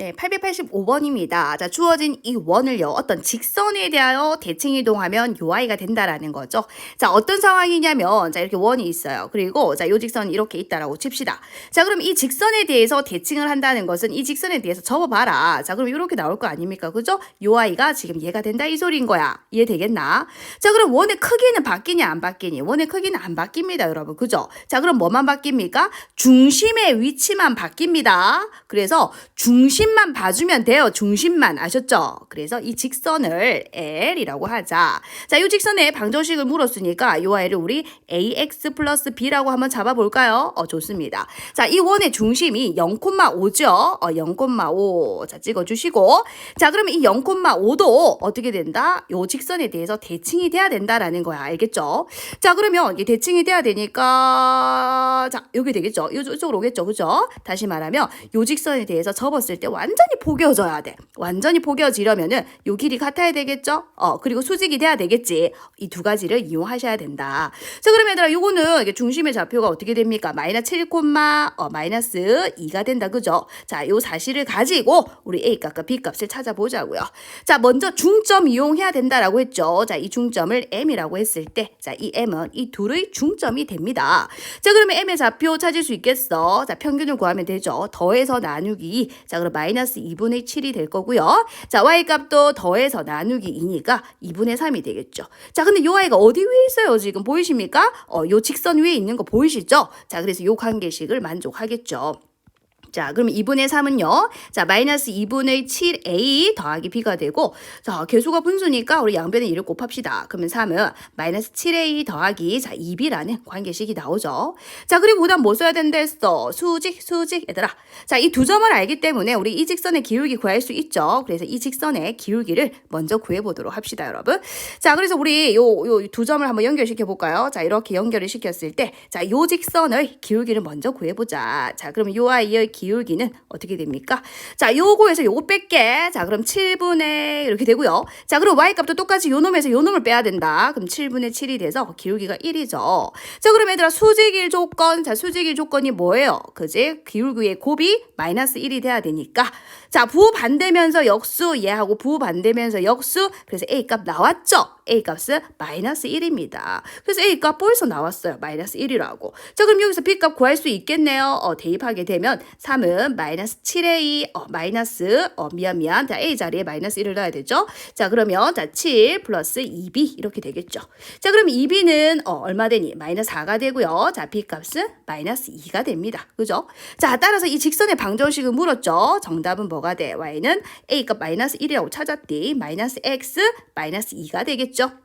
네, 885번입니다. 자, 주어진 이 원을요, 어떤 직선에 대하여 대칭 이동하면 요 아이가 된다라는 거죠. 자, 어떤 상황이냐면, 자, 이렇게 원이 있어요. 그리고, 자, 요 직선이 이렇게 있다라고 칩시다. 자, 그럼 이 직선에 대해서 대칭을 한다는 것은 이 직선에 대해서 접어봐라. 자, 그럼 이렇게 나올 거 아닙니까? 그죠? 요 아이가 지금 얘가 된다 이 소리인 거야. 이해되겠나? 자, 그럼 원의 크기는 바뀌냐, 안 바뀌니? 원의 크기는 안 바뀝니다, 여러분. 그죠? 자, 그럼 뭐만 바뀝니까? 중심의 위치만 바뀝니다. 그래서 중심 만 봐주면 돼요. 중심만 아셨죠? 그래서 이 직선을 L이라고 하자. 자, 이 직선의 방정식을 물었으니까 이 아이를 우리 AX 플러스 B라고 한번 잡아볼까요? 어, 좋습니다. 자, 이 원의 중심이 0,5죠? 어, 0,5. 자, 찍어주시고. 자, 그러면 이 0,5도 어떻게 된다? 요 직선에 대해서 대칭이 돼야 된다라는 거야. 알겠죠? 자, 그러면 이 대칭이 돼야 되니까, 자, 여기 되겠죠? 요, 이쪽으로 오겠죠? 그죠? 다시 말하면 요 직선에 대해서 접었을 때 완전히 포개져야 돼. 완전히 포개지려면은 요 길이 같아야 되겠죠? 어, 그리고 수직이 돼야 되겠지. 이 두 가지를 이용하셔야 된다. 자, 그럼 얘들아, 요거는 중심의 좌표가 어떻게 됩니까? 마이너스 7, 어, 마이너스 2가 된다. 그죠? 자, 요 사실을 가지고 우리 A 값과 B 값을 찾아보자고요. 자, 먼저 중점 이용해야 된다라고 했죠. 자, 이 중점을 M이라고 했을 때, 자, 이 M은 이 둘의 중점이 됩니다. 자, 그러면 M의 좌표 찾을 수 있겠어? 자, 평균을 구하면 되죠. 더해서 나누기. 자, 그럼 마이너스 2분의 7이 될 거고요. 자, Y 값도 더해서 나누기 2니까 2분의 3이 되겠죠. 자, 근데 요 아이가 어디 위에 있어요? 지금 보이십니까? 어, 요 직선 위에 있는 거 보이시죠? 자, 그래서 요 관계식을 만족하겠죠. 자, 그럼 2분의 3은요. 자, 마이너스 2분의 7a 더하기 b가 되고, 자, 개수가 분수니까 우리 양변에 1을 곱합시다. 그러면 3은 마이너스 7a 더하기, 자, 2b라는 관계식이 나오죠. 자, 그리고 그 다음 뭐 써야 된다 했어? 수직, 수직, 얘들아. 자, 이 두 점을 알기 때문에 우리 이 직선의 기울기 구할 수 있죠. 그래서 이 직선의 기울기를 먼저 구해보도록 합시다, 여러분. 자, 그래서 우리 요, 요 두 점을 한번 연결시켜 볼까요? 자, 이렇게 연결을 시켰을 때, 자, 요 직선의 기울기를 먼저 구해보자. 자, 그러면 요 아이의 기울기는 어떻게 됩니까? 자, 요거에서 요거 뺄게. 자, 그럼 7분의 이렇게 되고요. 자, 그럼 y 값도 똑같이 요 놈에서 요 놈을 빼야 된다. 그럼 7분의 7이 돼서 기울기가 1이죠. 자, 그럼 얘들아 수직일 조건. 자, 수직일 조건이 뭐예요? 그지? 기울기의 곱이 마이너스 1이 돼야 되니까. 자, 부반대면서 역수 얘하고 부반대면서 역수. 그래서 a 값 나왔죠? A 값은 마이너스 1입니다. 그래서 a 값 벌써 나왔어요. 마이너스 1이라고. 자, 그럼 여기서 b 값 구할 수 있겠네요. 어, 대입하게 되면 3은 마이너스 7a 어, 마이너스 어, 미안 미안. 자, a 자리에 마이너스 1을 넣어야 되죠. 자, 그러면 자, 7 플러스 2b 이렇게 되겠죠. 자, 그럼 2b는 어, 얼마 되니? 마이너스 4가 되고요. 자, b 값은 마이너스 2가 됩니다. 그죠? 자, 따라서 이 직선의 방정식을 물었죠. 정답은 뭐가 돼? y는 a 값 마이너스 1이라고 찾았디. 마이너스 x 마이너스 2가 되겠죠. servizio